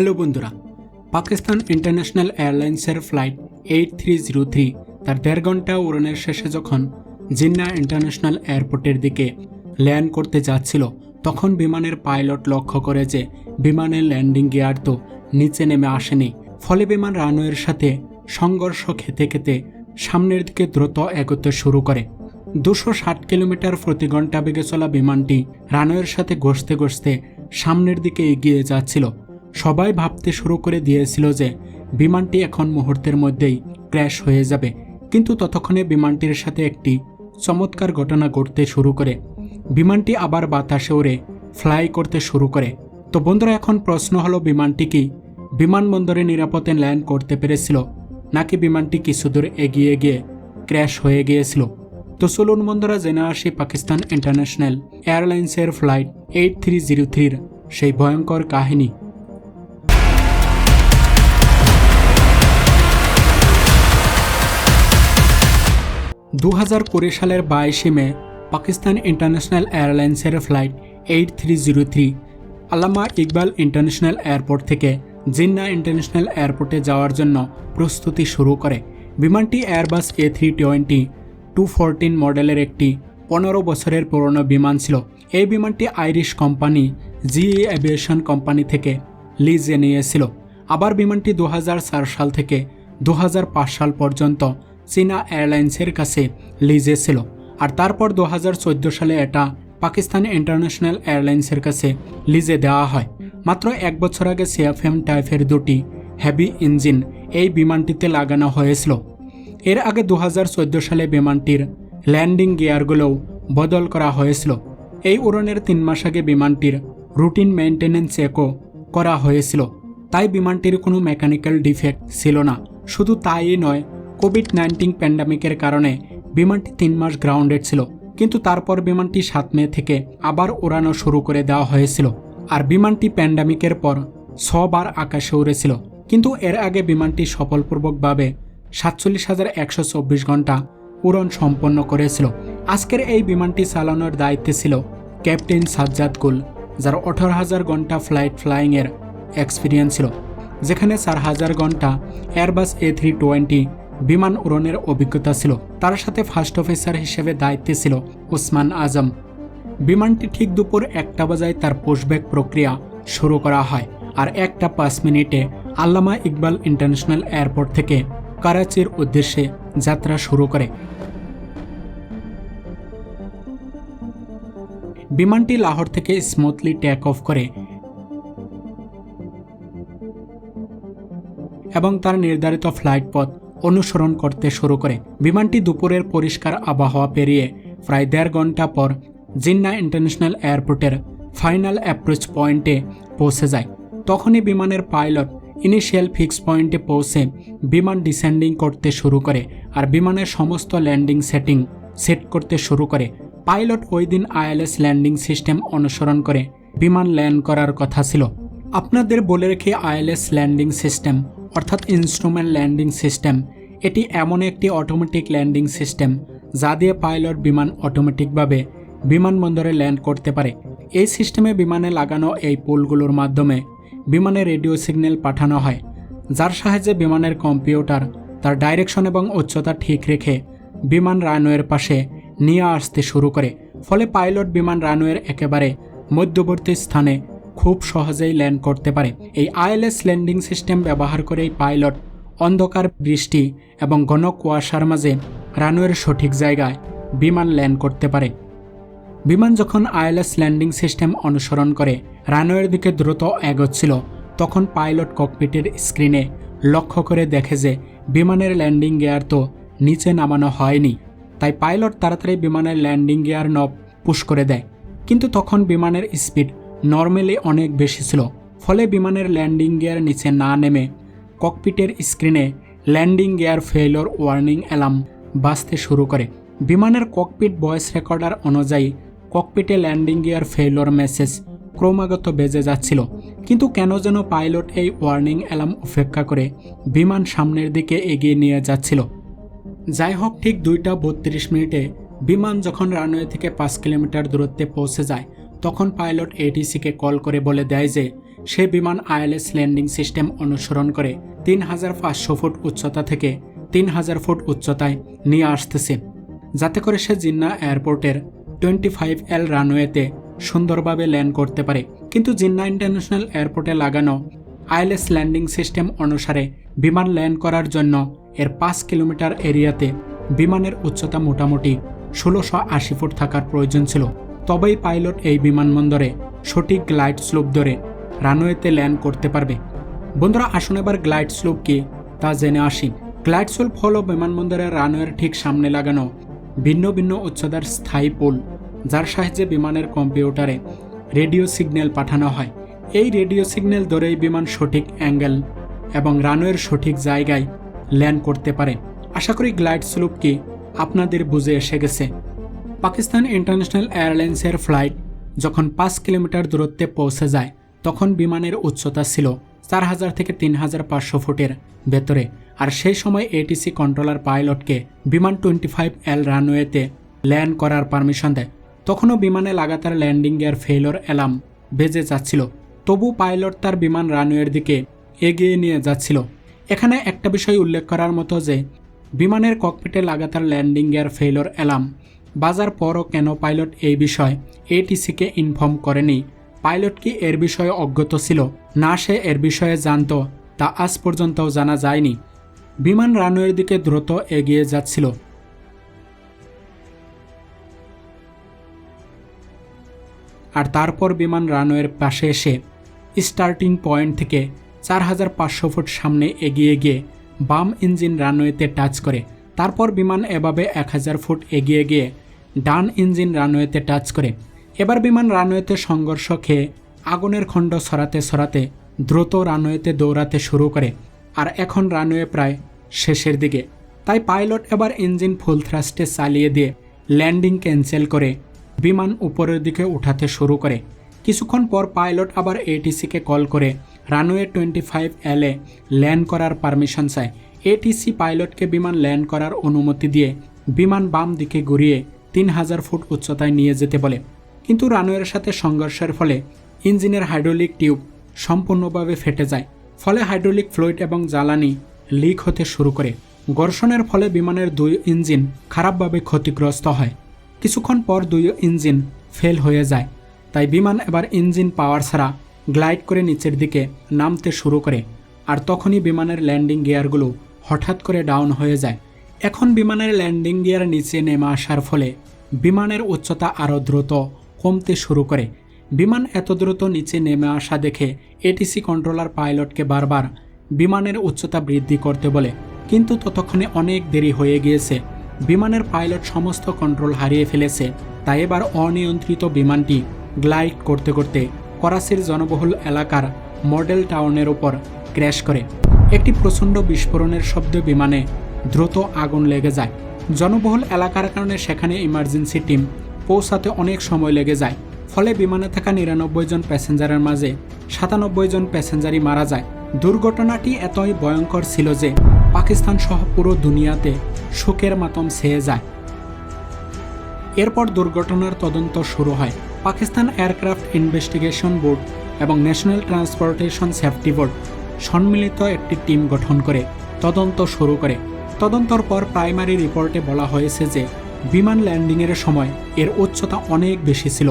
Hello বন্ধুরা, Pakistan international এয়ারলাইন্সের flight eight three zero three তার দেড় ঘণ্টা উড়ানের শেষে যখন জিন্না ইন্টারন্যাশনাল এয়ারপোর্টের দিকে ল্যান্ড করতে যাচ্ছিল, তখন বিমানের পাইলট লক্ষ্য করে যে বিমানের ল্যান্ডিং গিয়ার তো নিচে নেমে আসেনি। ফলে বিমান রানওয়ের সাথে সংঘর্ষ খেতে খেতে সামনের দিকে দ্রুত এগোতে শুরু করে। দুশো ষাট কিলোমিটার প্রতি ঘণ্টা বেগে চলা বিমানটি রানওয়ের সাথে ঘষতে ঘষতে সামনের দিকে এগিয়ে যাচ্ছিল। সবাই ভাবতে শুরু করে দিয়েছিল যে বিমানটি এখন মুহূর্তের মধ্যেই ক্র্যাশ হয়ে যাবে। কিন্তু ততক্ষণে বিমানটির সাথে একটি চমৎকার ঘটনা ঘটতে শুরু করে। বিমানটি আবার বাতাসে ওড়ে ফ্লাই করতে শুরু করে। তো বন্ধুরা, এখন প্রশ্ন হলো, বিমানটি কি বিমানবন্দরে নিরাপদে ল্যান্ড করতে পেরেছিল, নাকি বিমানটি কিছু দূর এগিয়ে গিয়ে ক্র্যাশ হয়ে গিয়েছিল? তো চলুন বন্ধুরা, জেনে আসি পাকিস্তান ইন্টারন্যাশনাল এয়ারলাইন্সের ফ্লাইট এইট থ্রি জিরো থ্রির সেই ভয়ঙ্কর কাহিনী। দু হাজার কুড়ি সালের বাইশে মে পাকিস্তান ইন্টারন্যাশনাল এয়ারলাইন্সের flight eight three zero three Allama Iqbal international airport থেকে জিন্না ইন্টারন্যাশনাল এয়ারপোর্টে যাওয়ার জন্য প্রস্তুতি শুরু করে। বিমানটি Airbus A three twenty two fourteen মডেলের একটি পনেরো বছরের পুরনো বিমান ছিল। এই বিমানটি Irish company GE aviation company থেকে লিজে নিয়েছিল। আবার বিমানটি দু হাজার চার সাল থেকে দু হাজার পাঁচ সাল পর্যন্ত চীনা এয়ারলাইন্সের কাছে লিজে ছিল আর তারপর দু হাজার চৌদ্দ সালে এটা পাকিস্তান ইন্টারন্যাশনাল এয়ারলাইন্সের কাছে লিজে দেওয়া হয়। মাত্র এক বছর আগে সিএফএম টাইফের দুটি হেভি ইঞ্জিন এই বিমানটিতে লাগানো হয়েছিল। এর আগে দু হাজার চৌদ্দ সালে বিমানটির ল্যান্ডিং গিয়ারগুলোও বদল করা হয়েছিল। এই উড়ানের তিন মাস আগে বিমানটির রুটিন মেনটেন্যান্স চেকও করা হয়েছিল। তাই বিমানটির কোনো মেকানিক্যাল ডিফেক্ট ছিল না। শুধু তাই নয় কোভিড নাইন্টিন প্যান্ডামিকের কারণে বিমানটি তিন মাস গ্রাউন্ডেড ছিল, কিন্তু তারপর বিমানটি সাত মে থেকে আবার উড়ানো শুরু করে দেওয়া হয়েছিল। আর বিমানটি প্যান্ডামিকের পর ছবার আকাশে উড়েছিল, কিন্তু এর আগে বিমানটি সফলপূর্বকভাবে সাতচল্লিশ হাজার একশো চব্বিশ ঘণ্টা উড়ন সম্পন্ন করেছিল। আজকের এই বিমানটি চালানোর দায়িত্বে ছিল ক্যাপ্টেন সাজ্জাদ কুল যার আঠারো হাজার ঘণ্টা ফ্লাইট ফ্লাইংয়ের এক্সপিরিয়েন্স ছিল, যেখানে চার হাজার ঘণ্টা এয়ারবাস এ থ্রি টোয়েন্টি বিমান উড়নের অভিজ্ঞতা ছিল। তার সাথে ফার্স্ট অফিসার হিসেবে দায়িত্বে ছিল উসমান আজম। বিমানটি ঠিক দুপুর একটা বাজায় তার পুশব্যাক প্রক্রিয়া শুরু করা হয় আর একটা পাঁচ মিনিটে আল্লামা ইকবাল ইন্টারন্যাশনাল এয়ারপোর্ট থেকে করাচির উদ্দেশ্যে যাত্রা শুরু করে। বিমানটি লাহোর থেকে স্মুথলি টেক অফ করে এবং তার নির্ধারিত ফ্লাইট পথ অনুসরণ করতে শুরু করে। বিমানটি দুপুরের পরিষ্কার আবহাওয়া পেরিয়ে প্রায় দেড় ঘণ্টা পর জিন্না ইন্টারন্যাশনাল এয়ারপোর্টের ফাইনাল অ্যাপ্রোচ পয়েন্টে পৌঁছে যায়। তখনই বিমানের পাইলট ইনিশিয়াল ফিক্স পয়েন্টে পৌঁছে বিমান ডিসেন্ডিং করতে শুরু করে আর বিমানের সমস্ত ল্যান্ডিং সেটিং সেট করতে শুরু করে। পাইলট ওই দিন আইএলএস ল্যান্ডিং সিস্টেম অনুসরণ করে বিমান ল্যান্ড করার কথা ছিল। আপনাদের বলে রেখে আইএলএস ল্যান্ডিং সিস্টেম অর্থাৎ ইনস্ট্রুমেন্ট ল্যান্ডিং সিস্টেম এটি এমন একটি অটোমেটিক ল্যান্ডিং সিস্টেম যা দিয়ে পাইলট বিমান অটোমেটিকভাবে বিমানবন্দরে ল্যান্ড করতে পারে। এই সিস্টেমে বিমানে লাগানো এই পোলগুলোর মাধ্যমে বিমানে রেডিও সিগন্যাল পাঠানো হয়, যার সাহায্যে বিমানের কম্পিউটার তার ডাইরেকশন এবং উচ্চতা ঠিক রেখে বিমান রানওয়ের পাশে নিয়ে আসতে শুরু করে। ফলে পাইলট বিমান রানওয়ের একেবারে মধ্যবর্তী স্থানে খুব সহজেই ল্যান্ড করতে পারে। এই আইএলএস ল্যান্ডিং সিস্টেম ব্যবহার করেই পাইলট অন্ধকার বৃষ্টি এবং ঘন কুয়াশার মাঝে রানওয়ের সঠিক জায়গায় বিমান ল্যান্ড করতে পারে। বিমান যখন আইএলএস ল্যান্ডিং সিস্টেম অনুসরণ করে, রানওয়ের দিকে দ্রুত এগোচ্ছিল। তখন পাইলট ককপিটের স্ক্রিনে লক্ষ্য করে দেখে যে বিমানের ল্যান্ডিং গিয়ার তো নিচে নামানো হয়নি। তাই পাইলট তাড়াতাড়ি বিমানের ল্যান্ডিং গিয়ার নব পুশ করে দেয়। কিন্তু তখন বিমানের স্পিড নর্মালি অনেক বেশি ছিল। ফলে বিমানের ল্যান্ডিং গিয়ার নিচে না নেমে ককপিটের স্ক্রিনে landing gear failure warning alarm বাজতে শুরু করে। বিমানের ককপিট ভয়েস রেকর্ডার অনুযায়ী ককপিটে ল্যান্ডিং গিয়ার ফেইলর মেসেজ ক্রমাগত বেজে যাচ্ছিল। কিন্তু কেন যেন পাইলট এই ওয়ার্নিং অ্যালার্ম উপেক্ষা করে বিমান সামনের দিকে এগিয়ে নিয়ে যাচ্ছিল। যাই হোক, ঠিক দুইটা বত্রিশ মিনিটে বিমান যখন রানওয়ে থেকে পাঁচ কিলোমিটার দূরত্বে পৌঁছে যায় তখন পাইলট এটিসিকে কল করে বলে দেয় যে, সে বিমান আইএলএস ল্যান্ডিং সিস্টেম অনুসরণ করে তিন হাজার পাঁচশো ফুট উচ্চতা থেকে তিন হাজার ফুট উচ্চতায় নিয়ে আসতেছে, যাতে করে সে জিন্না এয়ারপোর্টের টোয়েন্টি ফাইভ এল রানওয়েতে সুন্দরভাবে ল্যান্ড করতে পারে। কিন্তু জিন্না ইন্টারন্যাশনাল এয়ারপোর্টে লাগানো আইএলএস ল্যান্ডিং সিস্টেম অনুসারে বিমান ল্যান্ড করার জন্য এর পাঁচ কিলোমিটার এরিয়াতে বিমানের উচ্চতা মোটামুটি ষোলোশো আশি ফুট থাকার প্রয়োজন ছিল। তবেই পাইলট এই বিমানবন্দরে সঠিক গ্লাইড স্লোপ ধরে রানওয়েতে ল্যান্ড করতে পারবে। বন্ধুরা, আসুন এবার গ্লাইড স্লোপ কি তা জেনে আসি। গ্লাইড স্লোপ হল বিমানবন্দরের রানওয়ের ঠিক সামনে লাগানো ভিন্ন ভিন্ন উচ্চতার স্থায়ী পোল, যার সাহায্যে বিমানের কম্পিউটারে রেডিও সিগন্যাল পাঠানো হয়। এই রেডিও সিগন্যাল ধরেই বিমান সঠিক অ্যাঙ্গেল এবং রানওয়ের সঠিক জায়গায় ল্যান্ড করতে পারে। আশা করি গ্লাইড স্লোপ কি আপনাদের বুঝে এসে গেছে। পাকিস্তান ইন্টারন্যাশনাল এয়ারলাইন্সের ফ্লাইট যখন পাঁচ কিলোমিটার দূরত্বে পৌঁছে যায়, তখন বিমানের উচ্চতা ছিল চার হাজার থেকে তিন হাজার পাঁচশো ফুটের ভেতরে। আর সেই সময় এটিসি কন্ট্রোলার পাইলটকে বিমান টোয়েন্টি ফাইভ এল রানওয়েতে ল্যান্ড করার পারমিশন দেয়। তখনও বিমানে লাগাতার ল্যান্ডিং গিয়ার ফেইলর অ্যালার্ম বেজে যাচ্ছিল। তবু পাইলট তার বিমান রানওয়ের দিকে এগিয়ে নিয়ে যাচ্ছিল। এখানে একটা বিষয় উল্লেখ করার মতো যে, বিমানের ককপিটে লাগাতার ল্যান্ডিং গিয়ার ফেইলর অ্যালার্ম বাজার পরও কেন পাইলট এই বিষয়ে এটিসিকে ইনফর্ম করেনি? পাইলট কি এর বিষয়ে অজ্ঞত ছিল? না সে এর বিষয়ে জানত, তা আজ পর্যন্তও জানা যায়নি। বিমান রানওয়ের দিকে দ্রুত এগিয়ে যাচ্ছিল। আর তারপর বিমান রানওয়ের পাশে এসে স্টার্টিং পয়েন্ট থেকে চার হাজার পাঁচশো ফুট সামনে এগিয়ে গিয়ে বাম ইঞ্জিন রানওয়েতে টাচ করে তারপর বিমান এভাবে এক হাজার ফুট এগিয়ে গিয়ে ডান ইঞ্জিন রানওয়েতে টাচ করে। এবার বিমান রানওয়েতে সংঘর্ষ খেয়ে আগুনের খণ্ড সরাতে সরাতে দ্রুত রানওয়েতে দৌড়াতে শুরু করে, আর এখন রানওয়ে প্রায় শেষের দিকে। তাই পাইলট এবার ইঞ্জিন ফুল থ্রাস্টে চালিয়ে দিয়ে ল্যান্ডিং ক্যান্সেল করে বিমান উপরের দিকে উঠাতে শুরু করে। কিছুক্ষণ পর পাইলট আবার এটিসিকে কল করে রানওয়ে টোয়েন্টি ফাইভ এলে ল্যান্ড করার পারমিশন চায়। এটিসি পাইলটকে বিমান ল্যান্ড করার অনুমতি দিয়ে বিমান বাম দিকে ঘুরিয়ে তিন হাজার ফুট উচ্চতায় নিয়ে যেতে বলে। কিন্তু রানওয়ের সাথে সংঘর্ষের ফলে ইঞ্জিনের হাইড্রোলিক টিউব সম্পূর্ণভাবে ফেটে যায়। ফলে হাইড্রোলিক ফ্লুইড এবং জ্বালানি লিক হতে শুরু করে। ঘর্ষণের ফলে বিমানের দুই ইঞ্জিন খারাপভাবে ক্ষতিগ্রস্ত হয়। কিছুক্ষণ পর দুই ইঞ্জিন ফেল হয়ে যায়। তাই বিমান এবার ইঞ্জিন পাওয়ার ছাড়া গ্লাইড করে নিচের দিকে নামতে শুরু করে। আর তখনই বিমানের ল্যান্ডিং গিয়ারগুলো হঠাৎ করে ডাউন হয়ে যায়। এখন বিমানের ল্যান্ডিং গিয়ার নিচে নেমে আসার ফলে বিমানের উচ্চতা আরও দ্রুত কমতে শুরু করে। বিমান এত দ্রুত নিচে নেমে আসা দেখে এটিসি কন্ট্রোলার পাইলটকে বারবার বিমানের উচ্চতা বৃদ্ধি করতে বলে। কিন্তু ততক্ষণে অনেক দেরি হয়ে গিয়েছে। বিমানের পাইলট সমস্ত কন্ট্রোল হারিয়ে ফেলেছে। তাই এবার অনিয়ন্ত্রিত বিমানটি গ্লাইড করতে করতে করাচির জনবহুল এলাকার মডেল টাউনের ওপর ক্র্যাশ করে। একটি প্রচণ্ড বিস্ফোরণের শব্দ বিমানে দ্রুত আগুন লেগে যায়। জনবহুল এলাকার কারণে সেখানে ইমার্জেন্সি টিম পৌঁছাতে অনেক সময় লেগে যায়। ফলে বিমানে থাকা নিরানব্বই জন প্যাসেঞ্জারের মাঝে সাতানব্বই জন প্যাসেঞ্জারই মারা যায়। দুর্ঘটনাটি এতই ভয়ঙ্কর ছিল যে পাকিস্তান সহ পুরো দুনিয়াতে শোকের মাতম ছেয়ে যায়। এরপর দুর্ঘটনার তদন্ত শুরু হয়। পাকিস্তান এয়ারক্রাফট ইনভেস্টিগেশন বোর্ড এবং ন্যাশনাল ট্রান্সপোর্টেশন সেফটি বোর্ড সম্মিলিত একটি টিম গঠন করে তদন্ত শুরু করে। তদন্তর পর প্রাইমারি রিপোর্টে বলা হয়েছে যে, বিমান ল্যান্ডিংয়ের সময় এর উচ্চতা অনেক বেশি ছিল,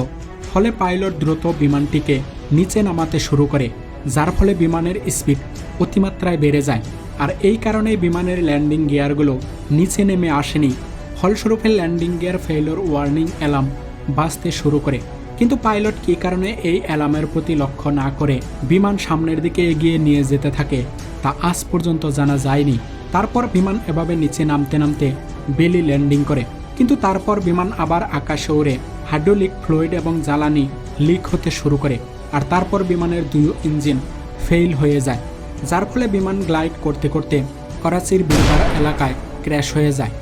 ফলে পাইলট দ্রুত বিমানটিকে নিচে নামাতে শুরু করে, যার ফলে বিমানের স্পিড অতিমাত্রায় বেড়ে যায়। আর এই কারণেই বিমানের ল্যান্ডিং গিয়ারগুলো নিচে নেমে আসেনি। ফলস্বরূপে landing gear failure warning alarm বাঁচতে শুরু করে। কিন্তু পাইলট কী কারণে এই অ্যালার্মের প্রতি লক্ষ্য না করে বিমান সামনের দিকে এগিয়ে নিয়ে যেতে থাকে, তা আজ পর্যন্ত জানা যায়নি। তারপর বিমান এভাবে নিচে নামতে নামতে বেলি ল্যান্ডিং করে। কিন্তু তারপর বিমান আবার আকাশে ওড়ে, হাইড্রোলিক ফ্লুইড এবং জ্বালানি লিক হতে শুরু করে আর তারপর বিমানের দুই ইঞ্জিন ফেইল হয়ে যায়, যার ফলে বিমান গ্লাইড করতে করতে করাচির বিলবার এলাকায় ক্র্যাশ হয়ে যায়।